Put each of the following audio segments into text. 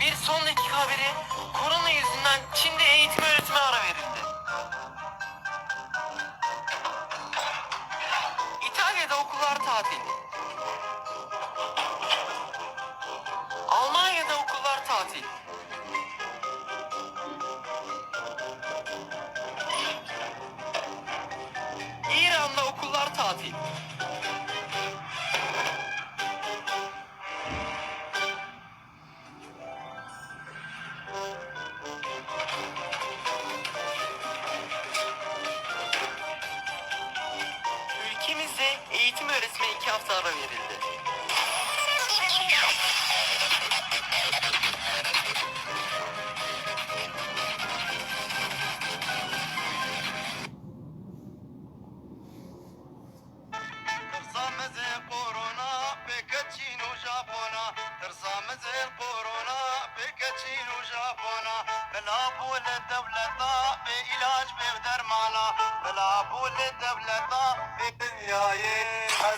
bir son dakika haberi. Korona yüzünden Çin'de eğitim öğretime ara verildi. İtalya'da okullar tatil. Almanya'da okullar tatil. hafta ara verildi. Yeah, yeah. Oy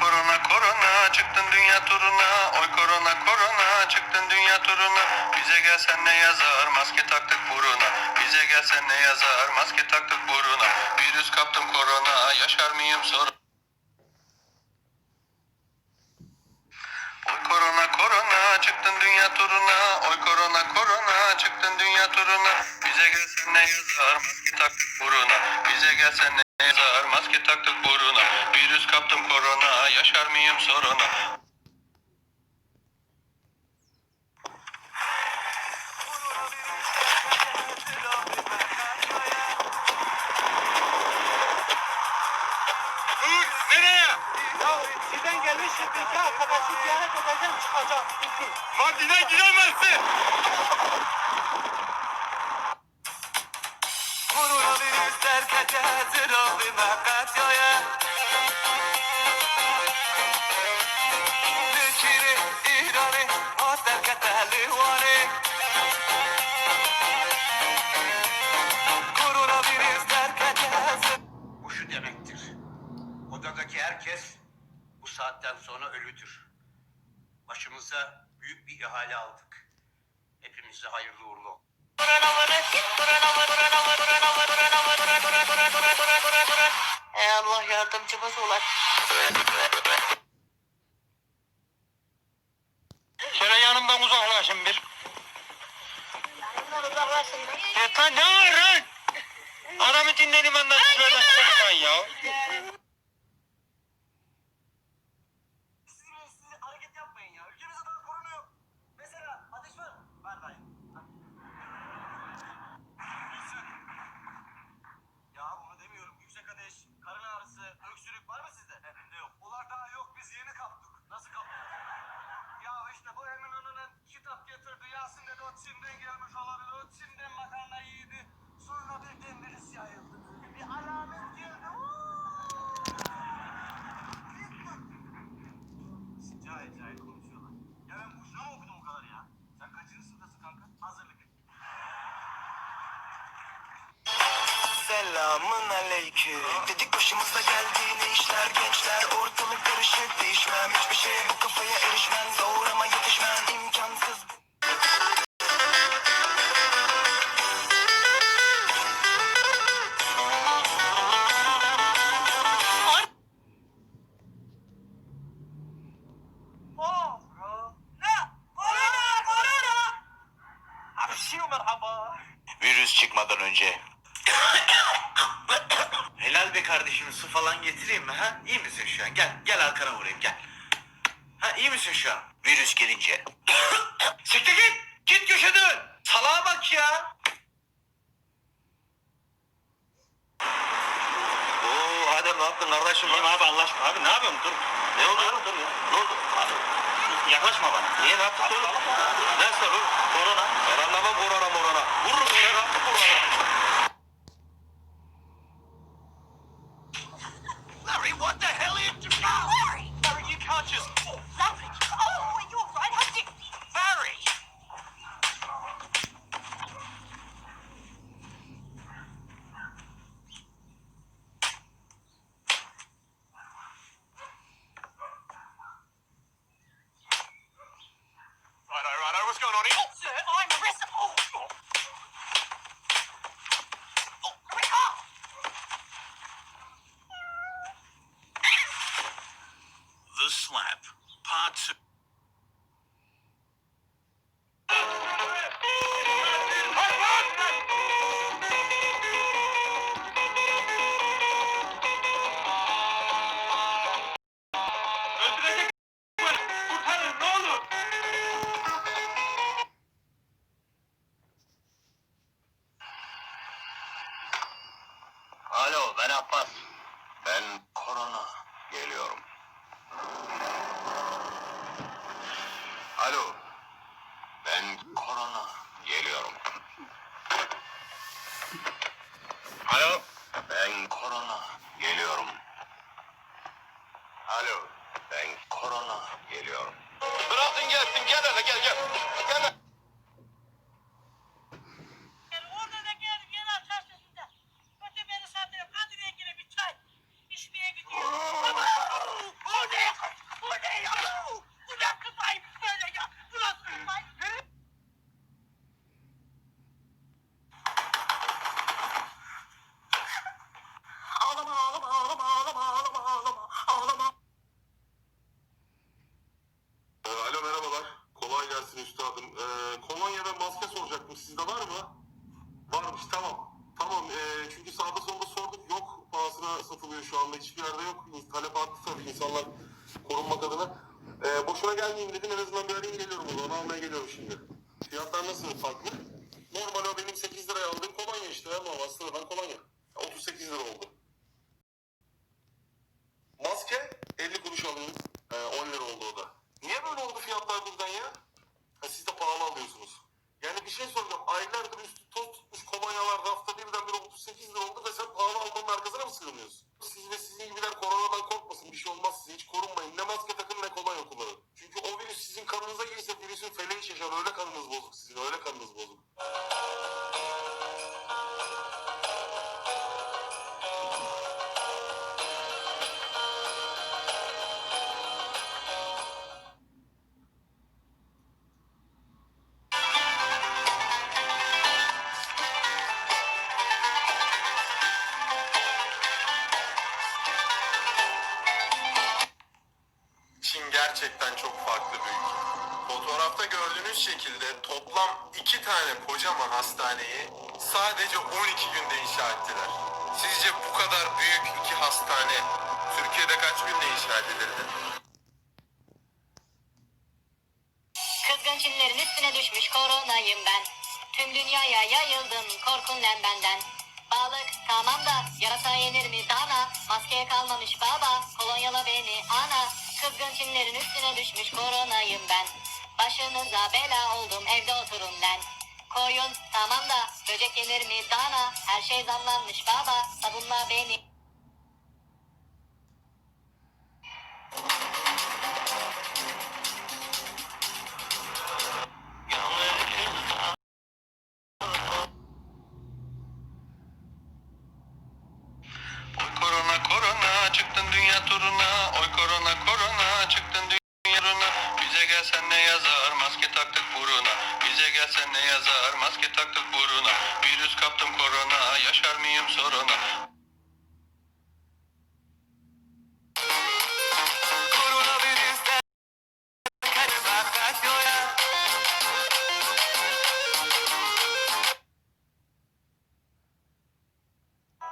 korona korona çıktın dünya turuna. Oy korona korona çıktın dünya turuna. Bize gelsen ne yazar maske taktık buruna. Bize gelsen ne yazar maske taktık buruna. Virüs kaptım korona yaşar mıyım sorun Oy korona korona çıktın dünya turuna. Oy korona çıktın dünya turuna. Bize gelsen ne yazar? Maske taktık buruna. Bize gelsen ne yazar? Maske taktık buruna. Virüs kaptım korona. Yaşar mıyım soruna iki arkadaşı ziyaret edeceğim çıkacağım. Bitti. Mardin'e gidemezsin. Koronavirüs terkete hazır ol bir makatyoya. Lüçiri, İran'ı, o. Koronavirüs hazır. Bu şu demektir. Odadaki herkes saatten sonra ölüdür. Başımıza büyük bir ihale aldık. Hepimize hayırlı uğurlu olsun. Allah yardımcımız ola. Şöyle yanımdan uzaklaşın bir. Uzaklaşın. Yeter ne var lan? Adamı dinledim benden şuradan sıkmayın ya. Siz, siz hareket yapmayın ya. Ülkemizde daha korona yok. Mesela ateş var. Var dayı. Ya bunu demiyorum. Yüksek ateş, karın ağrısı, öksürük var mı sizde? Hepimde yok. Ular daha yok. Biz yeni kaptık. Nasıl kaptık? Ya işte bu Eminönü'nün kitap getirdi. Yasin dedi o Çin'den gelmiş olabilir. O Çin'den makarna yedi. Sonra birden virüs yayıldı. Bir alamet geldi. Cahil cahil konuşuyorlar. Ya ben boşuna mı okudum o kadar ya? Sen kaçıncı sınıftasın kanka? Hazırlık. Selamın aleyküm. Dedik başımıza geldi ne işler gençler ortalık karışık değişmem hiçbir şey bu kafaya erişmem zor ama yetişmem imkansız. An? Gel, gel arkana vurayım gel. Ha iyi misin şu an? Virüs gelince. Siktir git! Git köşe dön! Salağa bak ya! Oo Adem ne yaptın kardeşim? İyiyim abi Allah aşkına. Abi ne yapıyorsun? Dur. Ne oldu? Abi, dur ya. Ne oldu? Abi. Yaklaşma bana. Niye ne oğlum? Ne yaptık oğlum? Korona. Ben anlamam korona morona. Vururum ya. Korona? Üstadım. Ee, kolonya ve maske soracaktım. Sizde var mı? Varmış tamam. Tamam ee, çünkü sağda solda sorduk. Yok pahasına satılıyor şu anda. Hiçbir yerde yok. Talep arttı tabii insanlar korunmak adına. Ee, boşuna gelmeyeyim dedim. En azından bir arayayım geliyorum. o zaman. Almaya geliyorum şimdi. Fiyatlar nasıl farklı? Normal o benim 8 liraya aldığım kolonya işte. Ama aslında ben kolonya. 38 lira oldu. Maske 50 kuruş alayım. Ee, 10 lira oldu o da. Niye böyle oldu fiyatlar birden ya? Ha, siz de pahalı alıyorsunuz. Yani bir şey soracağım. Aylardır üstü toz tutmuş kolonyalar rafta birdenbire 38 lira oldu ve sen pahalı almanın arkasına mı sığınıyorsun? Siz ve sizin gibiler koronadan korkmasın. Bir şey olmaz size. Hiç korunmayın. Ne maske takın ne kolonya kullanın. Çünkü o virüs sizin kanınıza girse virüsün feleği şaşar. Öyle kanınız bozuk sizin. Öyle kanınız bozuk. Fotoğrafta gördüğünüz şekilde toplam iki tane kocaman hastaneyi sadece 12 günde inşa ettiler. Sizce bu kadar büyük iki hastane Türkiye'de kaç günde inşa edilirdi? Kızgın Çinlerin üstüne düşmüş koronayım ben. Tüm dünyaya yayıldım korkun lan benden. Balık tamam da yarasa yenir mi dana? Maskeye kalmamış baba kolonyala beni ana. Kızgın Çinlerin üstüne düşmüş koronayım ben. Başınıza bela oldum evde oturun lan. Koyun tamam da böcek yenir mi dana? Her şey zamlanmış baba sabunla beni. Gelsen ne yazar maske taktık buruna Virüs kaptım korona yaşar mıyım soruna.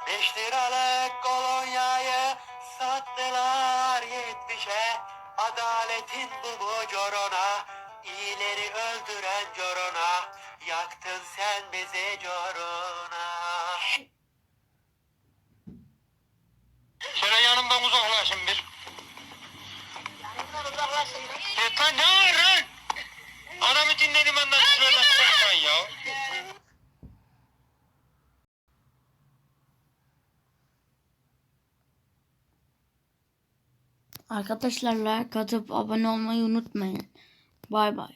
Beş liralık kolonyayı sattılar yetmişe. Adaletin bu mu corona? İyileri öldüren corona. Yaktın sen bizi corona. Şöyle yanımdan uzaklaşın bir. E lan ne var lan? Adamı dinledim ondan şöyle lan ya. Arkadaşlar like atıp abone olmayı unutmayın. Bye bye.